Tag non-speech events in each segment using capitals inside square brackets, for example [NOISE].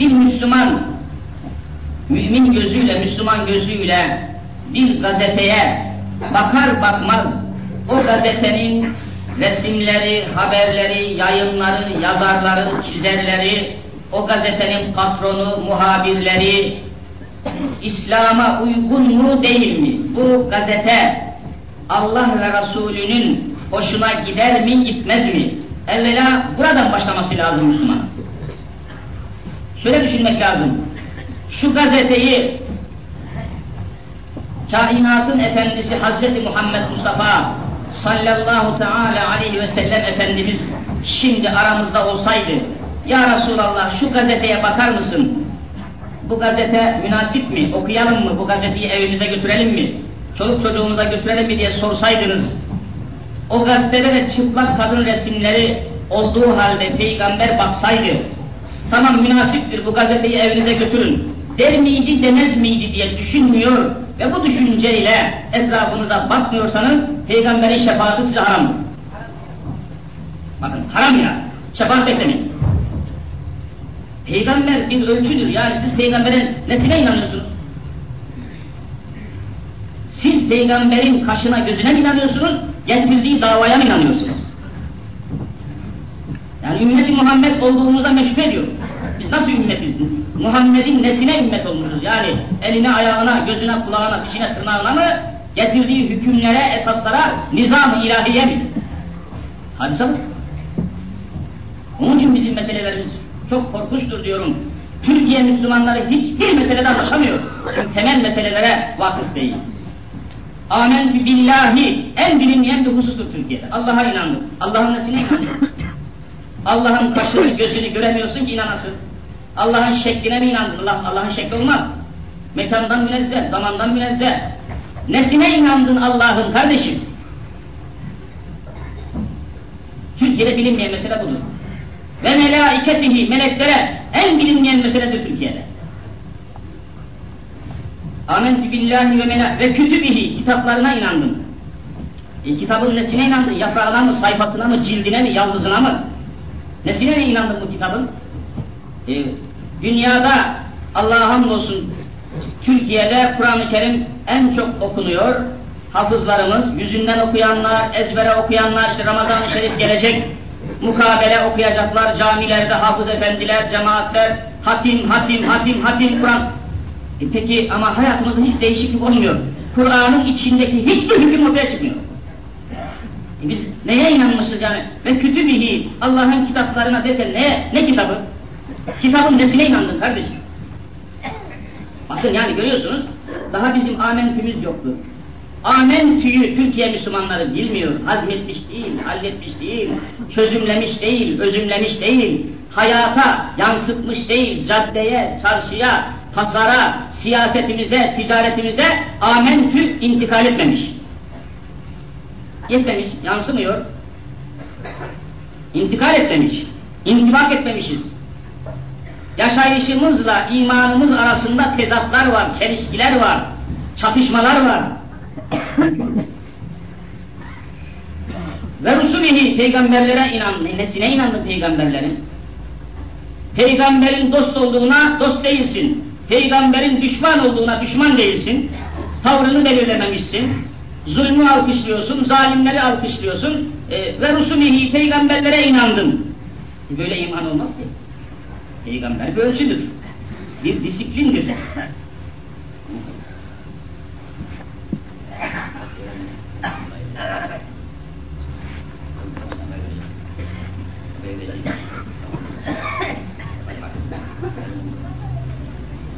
bir Müslüman mümin gözüyle, Müslüman gözüyle bir gazeteye bakar bakmaz o gazetenin resimleri, haberleri, yayınları, yazarları, çizerleri, o gazetenin patronu, muhabirleri, İslam'a uygun mu değil mi? Bu gazete Allah ve Resulünün hoşuna gider mi gitmez mi? Evvela buradan başlaması lazım Müslüman. Şöyle düşünmek lazım. Şu gazeteyi kainatın efendisi Hazreti Muhammed Mustafa sallallahu teala aleyhi ve sellem Efendimiz şimdi aramızda olsaydı Ya Resulallah şu gazeteye bakar mısın? Bu gazete münasip mi? Okuyalım mı? Bu gazeteyi evimize götürelim mi? Çoluk çocuğumuza götürelim mi diye sorsaydınız o gazetede de çıplak kadın resimleri olduğu halde peygamber baksaydı tamam münasiptir bu gazeteyi evinize götürün der miydi demez miydi diye düşünmüyor ve bu düşünceyle etrafınıza bakmıyorsanız peygamberin şefaati size haramdır. Bakın haram ya. Şefaat beklemeyin. Peygamber bir ölçüdür. Yani siz peygamberin nesine inanıyorsunuz? Siz peygamberin kaşına gözüne mi inanıyorsunuz? Getirdiği davaya mı inanıyorsunuz? Yani ümmeti Muhammed olduğumuza meşhur ediyor. Nasıl ümmetiz? Muhammed'in nesine ümmet olmuşuz? Yani eline, ayağına, gözüne, kulağına, dişine, tırnağına mı? Getirdiği hükümlere, esaslara, nizam-ı ilahiye mi? Hadise bu. Onun için bizim meselelerimiz çok korkunçtur diyorum. Türkiye Müslümanları hiçbir meselede anlaşamıyor. Çünkü temel meselelere vakıf değil. Amentü billahi en bilinmeyen bir husustur Türkiye'de. Allah'a inandım. Allah'ın nesine inandım? Allah'ın kaşını, gözünü göremiyorsun ki inanasın. Allah'ın şekline mi inandın? Allah, Allah'ın şekli olmaz. Mekandan münezzeh, zamandan münezzeh. Nesine inandın Allah'ın kardeşim? Türkiye'de bilinmeyen mesele budur. Ve melaiketihi, meleklere en bilinmeyen meseledir Türkiye'de. Amentü billahi ve mela ve kütübihi, kitaplarına inandın. E, kitabın nesine inandın? Yaprağına mı, sayfasına mı, cildine mi, yaldızına mı? Nesine inandın bu kitabın? E, dünyada Allah'a hamdolsun Türkiye'de Kur'an-ı Kerim en çok okunuyor. Hafızlarımız, yüzünden okuyanlar, ezbere okuyanlar, işte Ramazan-ı Şerif gelecek, mukabele okuyacaklar, camilerde hafız efendiler, cemaatler, hatim, hatim, hatim, hatim, Kur'an. E peki ama hayatımızda hiç değişiklik olmuyor. Kur'an'ın içindeki hiçbir hüküm ortaya çıkmıyor. E biz neye inanmışız yani? Ve kütübihi, Allah'ın kitaplarına derken ne, ne kitabı? Kitabın nesine inandın kardeşim? Bakın yani görüyorsunuz, daha bizim amentümüz yoktu. Amentüyü Türkiye Müslümanları bilmiyor, hazmetmiş değil, halletmiş değil, çözümlemiş değil, özümlemiş değil, hayata yansıtmış değil, caddeye, çarşıya, pazara, siyasetimize, ticaretimize amentü intikal etmemiş. Yetmemiş, yansımıyor. İntikal etmemiş, intibak etmemişiz. Yaşayışımızla imanımız arasında tezatlar var, çelişkiler var, çatışmalar var. Ve Resulihi peygamberlere inan, nesine inandın peygamberlerin? Peygamberin dost olduğuna dost değilsin. Peygamberin düşman olduğuna düşman değilsin. Tavrını belirlememişsin. Zulmü alkışlıyorsun, zalimleri alkışlıyorsun. E, ve Resulihi peygamberlere inandın. Böyle iman olmaz ki. Peygamber bir ölçüdür. Bir disiplindir.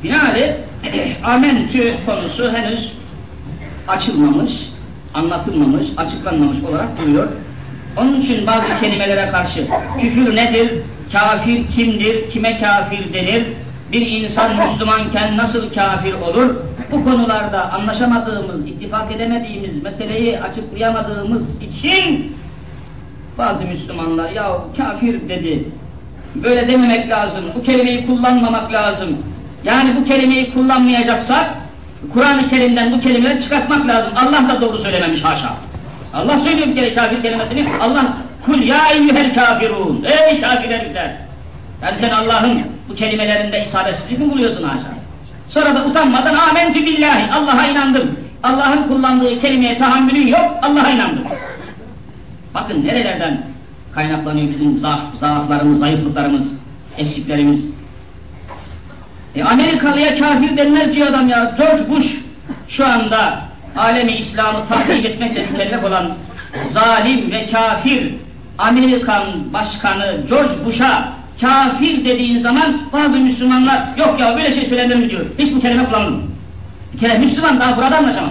Binaenaleyh amentü konusu henüz açılmamış, anlatılmamış, açıklanmamış olarak duruyor. Onun için bazı kelimelere karşı küfür nedir, kafir kimdir, kime kafir denir, bir insan Müslümanken nasıl kafir olur, bu konularda anlaşamadığımız, ittifak edemediğimiz, meseleyi açıklayamadığımız için bazı Müslümanlar ya kafir dedi, böyle dememek lazım, bu kelimeyi kullanmamak lazım. Yani bu kelimeyi kullanmayacaksak, Kur'an-ı Kerim'den bu kelimeleri çıkartmak lazım. Allah da doğru söylememiş haşa. Allah söylüyor bir kere kafir kelimesini. Allah kul ya eyyühel kafirun. Ey kafir herifler. Yani sen Allah'ın bu kelimelerinde isabetsizlik mi buluyorsun haşa? Sonra da utanmadan amentü billahi, Allah'a inandım. Allah'ın kullandığı kelimeye tahammülün yok, Allah'a inandım. Bakın nerelerden kaynaklanıyor bizim zaaf, zaaflarımız, zayıflıklarımız, eksiklerimiz. E, Amerikalıya kafir denmez diyor adam ya. George Bush şu anda alemi İslam'ı tahrip etmekle mükellef olan zalim ve kafir Amerikan Başkanı George Bush'a kafir dediğin zaman bazı Müslümanlar yok ya böyle şey söylenir mi diyor. Hiç bu kelime kullanmıyor. Bir kere Müslüman daha burada anlaşamaz.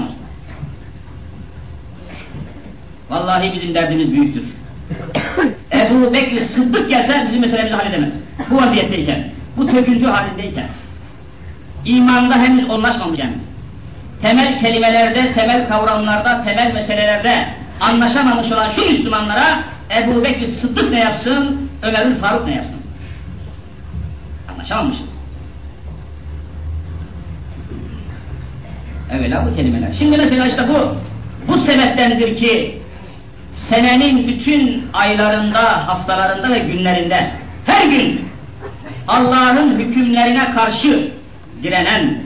Vallahi bizim derdimiz büyüktür. [COUGHS] Ebu Bekir Sıddık gelse bizim meselemizi halledemez. Bu vaziyetteyken, bu töküntü halindeyken, imanda henüz onlaşmamışken, temel kelimelerde, temel kavramlarda, temel meselelerde anlaşamamış olan şu Müslümanlara Ebu Bekir Sıddık ne yapsın, Ömer'in Faruk ne yapsın? Anlaşamamışız. Evvela bu kelimeler. Şimdi mesela işte bu, bu sebeptendir ki senenin bütün aylarında, haftalarında ve günlerinde her gün Allah'ın hükümlerine karşı direnen,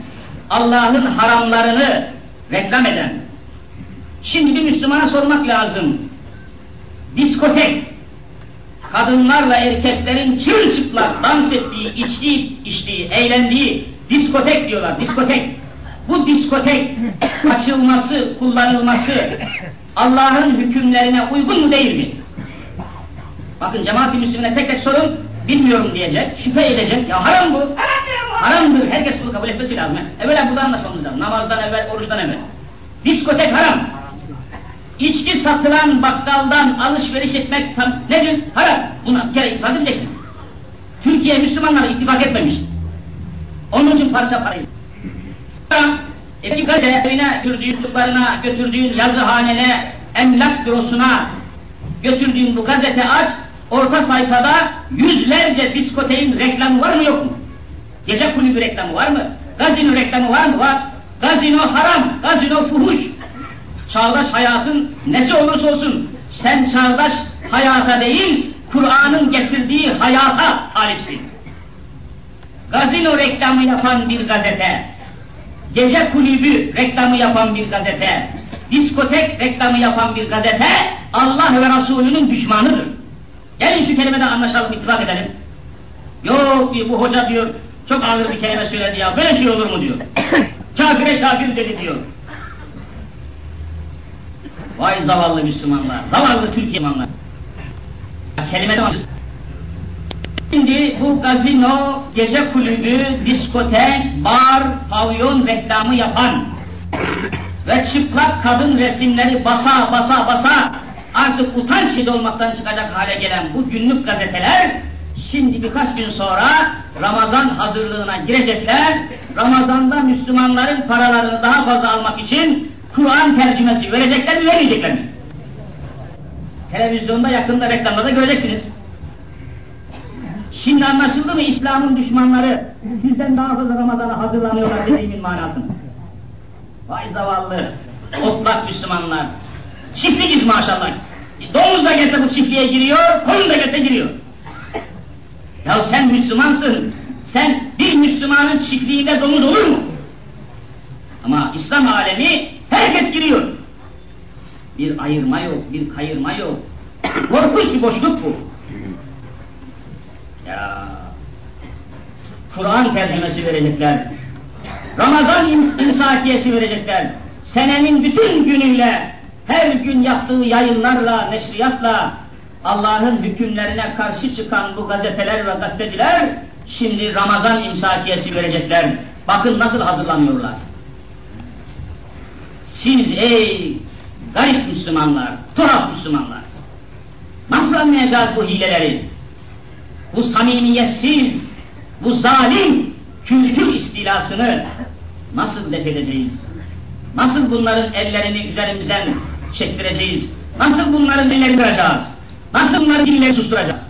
Allah'ın haramlarını reklam eden. Şimdi bir Müslümana sormak lazım. Diskotek, kadınlarla erkeklerin çırılçıplak dans ettiği, içtiği, içtiği, eğlendiği diskotek diyorlar, diskotek. Bu diskotek açılması, kullanılması Allah'ın hükümlerine uygun mu değil mi? Bakın cemaat-i Müslümine tek tek sorun, bilmiyorum diyecek, şüphe edecek. Ya haram bu. Haramdır. Herkes bunu kabul etmesi lazım. Evvela burada anlaşmamız lazım. Namazdan evvel, oruçtan evvel. Diskotek haram. İçki satılan bakkaldan alışveriş etmek nedir? Haram. Buna bir kere ifade edeceksin. Türkiye Müslümanları ittifak etmemiş. Onun için parça parayı. Haram. E, gazeteye götürdüğün tıklarına, götürdüğün yazıhanene, emlak bürosuna götürdüğün bu gazete aç, orta sayfada yüzlerce diskoteğin reklamı var mı yok mu? Gece kulübü reklamı var mı? Gazino reklamı var mı? Var. Gazino haram, gazino fuhuş. Çağdaş hayatın nesi olursa olsun sen çağdaş hayata değil, Kur'an'ın getirdiği hayata talipsin. Gazino reklamı yapan bir gazete, gece kulübü reklamı yapan bir gazete, diskotek reklamı yapan bir gazete, Allah ve Resulünün düşmanıdır. Gelin şu kelimede anlaşalım, ittifak edelim. Yok diyor, bu hoca diyor, çok ağır bir kelime söyledi ya, böyle şey olur mu diyor. [COUGHS] Kafire kafir dedi diyor. Vay zavallı Müslümanlar, zavallı Türkiye Müslümanlar. Kelime de Şimdi bu gazino, gece kulübü, diskotek, bar, pavyon reklamı yapan ve çıplak kadın resimleri basa basa basa artık utanç içinde olmaktan çıkacak hale gelen bu günlük gazeteler şimdi birkaç gün sonra Ramazan hazırlığına girecekler. Ramazanda Müslümanların paralarını daha fazla almak için Kur'an tercümesi verecekler mi vermeyecekler mi? Televizyonda yakında reklamlarda göreceksiniz. Şimdi anlaşıldı mı İslam'ın düşmanları sizden daha fazla Ramazan'a hazırlanıyorlar dediğimin manasını? Vay zavallı, otlak Müslümanlar. Çiftlik maşallah. Domuz da gelse bu çiftliğe giriyor, koyun da gelse giriyor. Ya sen Müslümansın, sen bir Müslümanın çiftliğinde domuz olur mu? Ama İslam alemi herkes giriyor. Bir ayırma yok, bir kayırma yok. Korkunç bir boşluk bu. Ya Kur'an tercümesi verecekler. Ramazan insakiyesi verecekler. Senenin bütün günüyle, her gün yaptığı yayınlarla, neşriyatla Allah'ın hükümlerine karşı çıkan bu gazeteler ve gazeteciler şimdi Ramazan imsakiyesi verecekler. Bakın nasıl hazırlanıyorlar. Siz ey garip Müslümanlar, tuhaf Müslümanlar, nasıl anlayacağız bu hileleri? Bu samimiyetsiz, bu zalim kültür istilasını nasıl def edeceğiz? Nasıl bunların ellerini üzerimizden çektireceğiz? Nasıl bunların ellerini kıracağız? Nasıl bunların dilleri susturacağız?